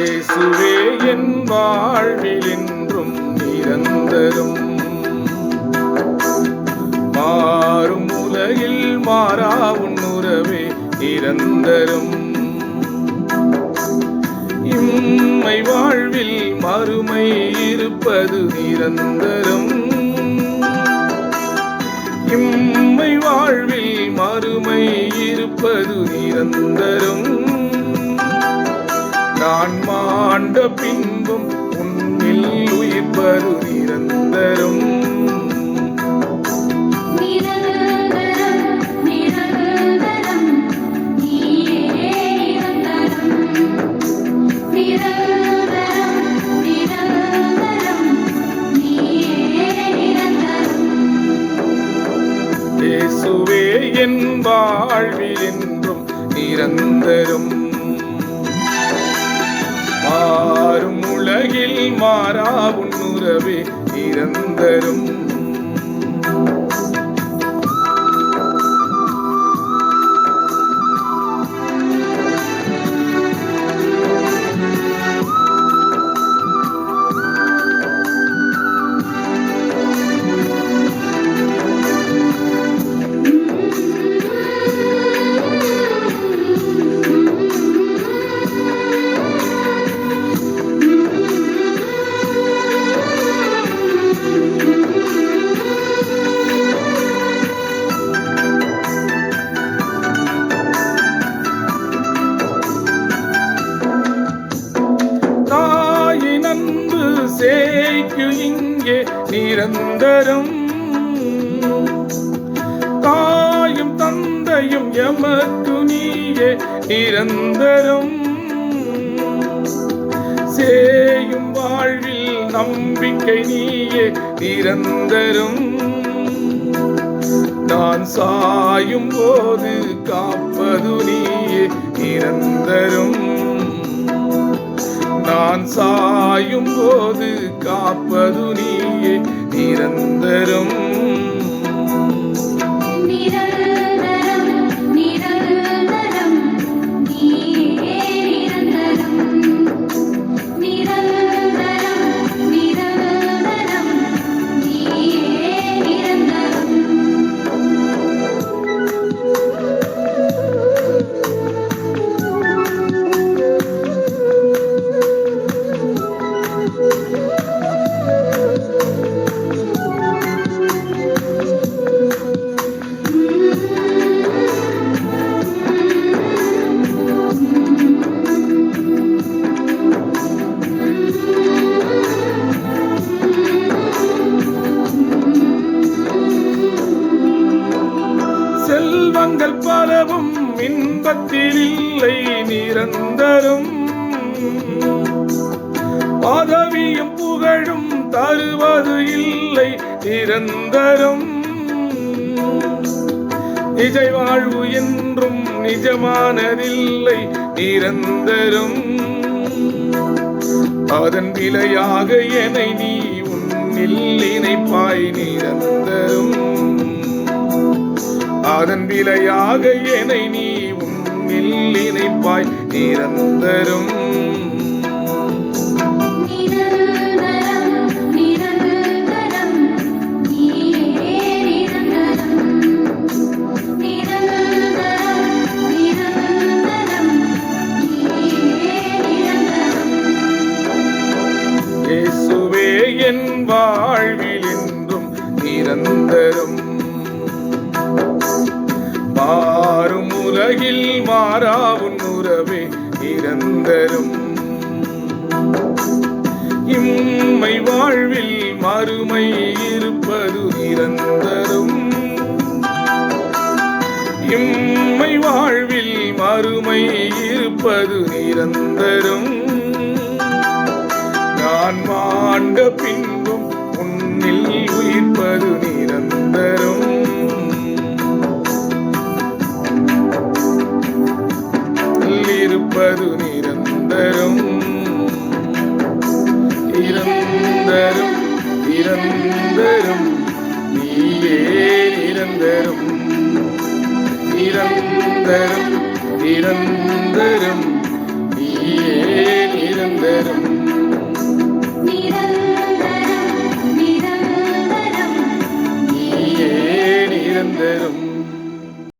இயேசுவே என் வாழ்வில் என்றும் நிரந்தரும். மாறும் உலகில் மாறா உன்னுறவே நிரந்தரும். இம்மை வாழ்வில் மறுமை இருப்பது நிரந்தரம். இம்மை வாழ்வில் மறுமை இருப்பது நிரந்தரம். நான் மாண்ட பின்பும் உன்னில் உயிர்ப்பது நிரந்தரம் நிரந்தரம் நிரந்தரம் நீயே நிரந்தரம் நிரந்தரம் நிரந்தரம் நீயே நிரந்தரம் இயேசுவே என் வாழ்வில் என்றும் நிரந்தரம் மாறும் உலகில் மாறா உன்னுறவே நிரந்தரம் நிரந்தரம். தாயும் தந்தையும் எமக்கு நீயே நிரந்தரம். சேயும் வாழ்வில் நம்பிக்கை நீயே நிரந்தரம். நான் சாயும் போது காப்பது நீயே நிரந்தரம். நான் சாயும் போது காப்பது நீயே நிரந்தரம். இன்பங்கள் பலவும் இன்பத்தில் இல்லை நிரந்தரம். பதவியும் புகழும் தருவது இல்லை நிரந்தரம். நிஜ வாழ்வு என்றும் நிஜமானதில்லை நிரந்தரம். அதன் விலையாக என்னை நீ உன்னில் இணைப்பாய் நிரந்தரம். அதன் விலையாக என்னை நீ உன்னில் இணைப்பாய். நிரந்தரம். நிரந்தரம். மாறா உறவே நிரந்தரம் இம்மை வாழ்வில் மறுமை இருப்பது நிரந்தரம் இம்மை வாழ்வில் மறுமை இருப்பது நிரந்தரம் நான் மாண்ட பின்பும் உன்னில் உயிர்ப்பது நிரந்தரம் இருப்பது நிரந்தரம் நிரந்தரம் நிரந்தரம் நீயே நிரந்தரம் நிரந்தரம் நிரந்தரம் நீயே நிரந்தரம்